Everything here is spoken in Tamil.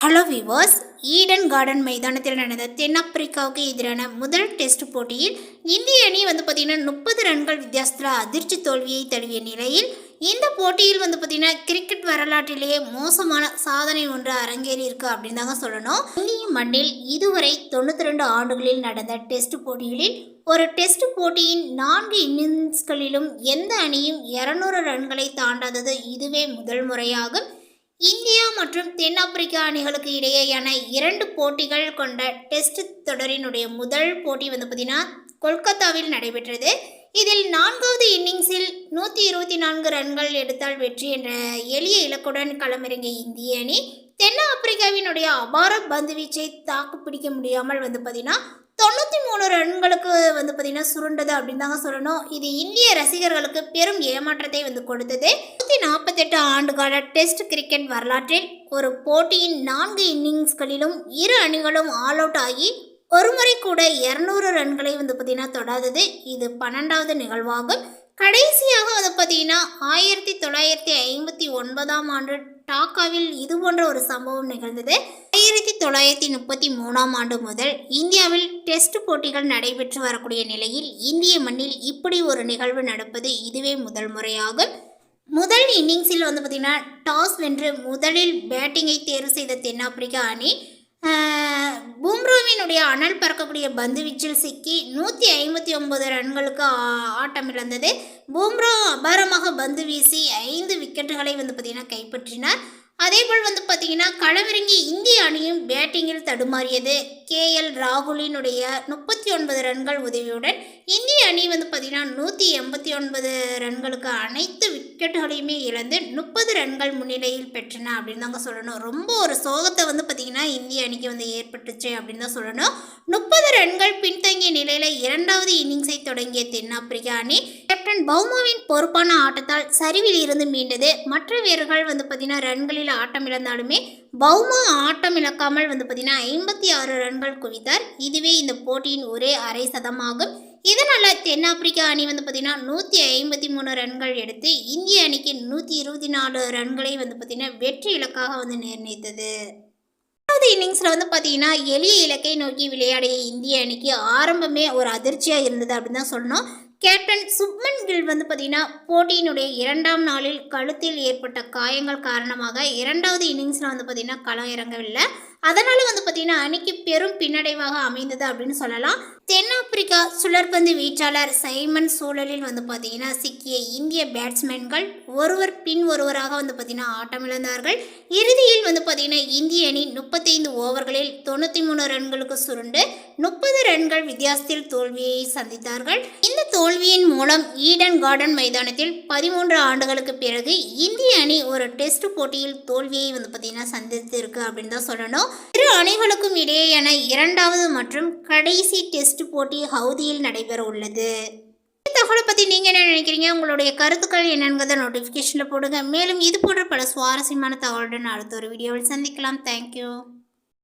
ஹலோ விவர்ஸ் ஈடன் கார்டன் மைதானத்தில் நடந்த தென்னாப்பிரிக்காவுக்கு எதிரான முதல் டெஸ்ட் போட்டியில் இந்திய அணி வந்து பார்த்திங்கன்னா முப்பது ரன்கள் வித்தியாசத்தில் அதிர்ச்சி தோல்வியை தழுவிய நிலையில் இந்த போட்டியில் வந்து பார்த்திங்கன்னா கிரிக்கெட் வரலாற்றிலேயே மோசமான சாதனை ஒன்று அரங்கேறி இருக்கு அப்படின்னு தாங்க சொல்லணும். இந்திய மண்ணில் இதுவரை தொண்ணூற்றி ரெண்டு ஆண்டுகளில் நடந்த டெஸ்ட் போட்டிகளில் ஒரு டெஸ்ட் போட்டியின் நான்கு இன்னிங்ஸ்களிலும் எந்த அணியும் இரநூறு ரன்களை தாண்டாதது இதுவே முதல் முறையாகும். இந்தியா மற்றும் தென்னாப்பிரிக்கா அணிகளுக்கு இடையேயான இரண்டு போட்டிகள் கொண்ட டெஸ்ட் தொடரினுடைய முதல் போட்டி வந்து பார்த்திங்கன்னா கொல்கத்தாவில் நடைபெற்றது. இதில் நான்காவது இன்னிங்ஸில் நூற்றி இருபத்தி நான்கு ரன்கள் எடுத்தால் வெற்றி என்ற எளிய இலக்குடன் களமிறங்கிய இந்திய அணி தென்னாப்பிரிக்காவினுடைய அபார பந்துவீச்சை தாக்கு பிடிக்க முடியாமல் வந்து பார்த்தீங்கன்னா தொண்ணூற்றி மூணு ரன்களுக்கு வந்து பார்த்திங்கன்னா சுருண்டது அப்படின்னு தாங்க சொல்லணும். இது இந்திய ரசிகர்களுக்கு பெரும் ஏமாற்றத்தை வந்து கொடுத்தது. நூற்றி நாற்பத்தெட்டு ஆண்டுகால டெஸ்ட் கிரிக்கெட் வரலாற்றில் ஒரு போட்டியின் நான்கு இன்னிங்ஸ்களிலும் இரு அணிகளும் ஆல் அவுட் ஆகி ஒருமுறை கூட இரநூறு ரன்களை வந்து பார்த்திங்கன்னா தொடாதது. இது பன்னெண்டாவது நிகழ்வாகும். கடைசியாக வந்து பார்த்தீங்கன்னா ஆயிரத்தி தொள்ளாயிரத்தி ஐம்பத்தி ஒன்பதாம் ஆண்டு டாக்காவில் இது போன்ற ஒரு சம்பவம் நிகழ்ந்தது. ஆயிரத்தி தொள்ளாயிரத்தி முப்பத்தி மூணாம் ஆண்டு முதல் இந்தியாவில் டெஸ்ட் போட்டிகள் நடைபெற்று வரக்கூடிய நிலையில் இந்திய மண்ணில் இப்படி ஒரு நிகழ்வு நடப்பது இதுவே முதல் முறையாகும். முதல் இன்னிங்ஸில் வந்து பார்த்திங்கன்னா டாஸ் வென்று முதலில் பேட்டிங்கை தேர்வு செய்த தென்னாப்பிரிக்கா அணி அனல் பறக்கக்கூடிய பந்து வீச்சில் சிக்கி நூற்றி ஐம்பத்தி ஒன்பது ரன்களுக்கு ஆ- ஆட்டமிழந்தது பூம்ரா அபாரமாக பந்து வீசி ஐந்து விக்கெட்டுகளை வந்து பார்த்திங்கன்னா கைப்பற்றினார். அதேபோல் வந்து பார்த்திங்கன்னா களவிறங்கி இந்திய அணியும் பேட்டிங்கில் தடுமாறியது. கே எல் ராகுலினுடைய முப்பத்தி ஒன்பது ரன்கள் உதவியுடன் இந்திய அணி வந்து பார்த்திங்கன்னா நூற்றி எண்பத்தி ஒன்பது ரன்களுக்கு அனைத்து விக்கெட்டுகளையுமே இழந்து முப்பது ரன்கள் முன்னிலையில் பெற்றன அப்படின்னு தாங்க சொல்லணும். ரொம்ப ஒரு சோகத்தை வந்து பார்த்திங்கன்னா இந்திய அணிக்கு வந்து ஏற்பட்டுச்சு அப்படின்னு தான் சொல்லணும். முப்பது ரன்கள் பின்தங்கிய நிலையில் இரண்டாவது இன்னிங்ஸை தொடங்கிய தென்னாப்பிரிக்கா அணி கேப்டன் பௌமாவின் பொறுப்பான ஆட்டத்தால் சரிவில் இருந்து மீண்டது. மற்ற வீரர்கள் வந்து பார்த்திங்கன்னா ரன்களில் ஆட்டம் இழந்தாலுமே பௌமா ஆட்டம் இழக்காமல் வந்து பார்த்திங்கன்னா ஐம்பத்தி ஆறு ரன்கள் குவித்தார். இதுவே இந்த போட்டியின் ஒரே அரை சதமாகும். இதனால் தென்னாப்பிரிக்கா அணி வந்து பார்த்திங்கன்னா நூற்றி ஐம்பத்தி மூணு ரன்கள் எடுத்து இந்திய அணிக்கு நூற்றி இருபத்தி நாலு ரன்களை வந்து பார்த்திங்கன்னா வெற்றி இலக்காக வந்து நிர்ணயித்தது. ரெண்டாவது இன்னிங்ஸில் வந்து பார்த்தீங்கன்னா எளிய இலக்கை நோக்கி விளையாடிய இந்திய அணிக்கு ஆரம்பமே ஒரு அதிர்ச்சியாக இருந்தது அப்படின்னு தான் சொல்லணும். கேப்டன் சுப்மன் கில் வந்து பார்த்தீங்கன்னா போட்டியினுடைய இரண்டாம் நாளில் கழுத்தில் ஏற்பட்ட காயங்கள் காரணமாக இரண்டாவது இன்னிங்ஸில் வந்து பார்த்தீங்கன்னா களம் இறங்கவில்லை. அதனால் வந்து பார்த்தீங்கன்னா அணிக்கு பெரும் பின்னடைவாக அமைந்தது அப்படின்னு சொல்லலாம். தென்னாப்பிரிக்கா சுழற்பந்து வீச்சாளர் சைமன் சூழலில் வந்து பார்த்தீங்கன்னா சிக்கிய இந்திய பேட்ஸ்மேன்கள் ஒருவர் பின் ஒருவராக வந்து பார்த்தீங்கன்னா ஆட்டமிழந்தார்கள். இறுதியில் வந்து பார்த்தீங்கன்னா இந்திய அணி முப்பத்தைந்து ஓவர்களில் தொண்ணூற்றி மூணு ரன்களுக்கு சுருண்டு முப்பது ரன்கள் வித்தியாசத்தில் தோல்வியை சந்தித்தார்கள். இந்த தோல்வியின் மூலம் ஈடன் கார்டன் மைதானத்தில் பதிமூன்று ஆண்டுகளுக்கு பிறகு இந்திய அணி ஒரு டெஸ்ட் போட்டியில் தோல்வியை வந்து பார்த்தீங்கன்னா சந்தித்திருக்கு அப்படின்னு தான் சொல்லணும். இரு அணிகளுக்கும் இடையேயான இரண்டாவது மற்றும் கடைசி டெஸ்ட் போட்டி ஹவுதியில் நடைபெற உள்ளது. இந்த தகவலை பற்றி நீங்கள் என்ன நினைக்கிறீங்க? உங்களுடைய கருத்துக்கள் என்னங்கிறத நோட்டிஃபிகேஷனில் போடுங்க. மேலும் இது போன்ற பல சுவாரஸ்யமான தகவலுடன் அடுத்த ஒரு வீடியோவில் சந்திக்கலாம். தேங்க்யூ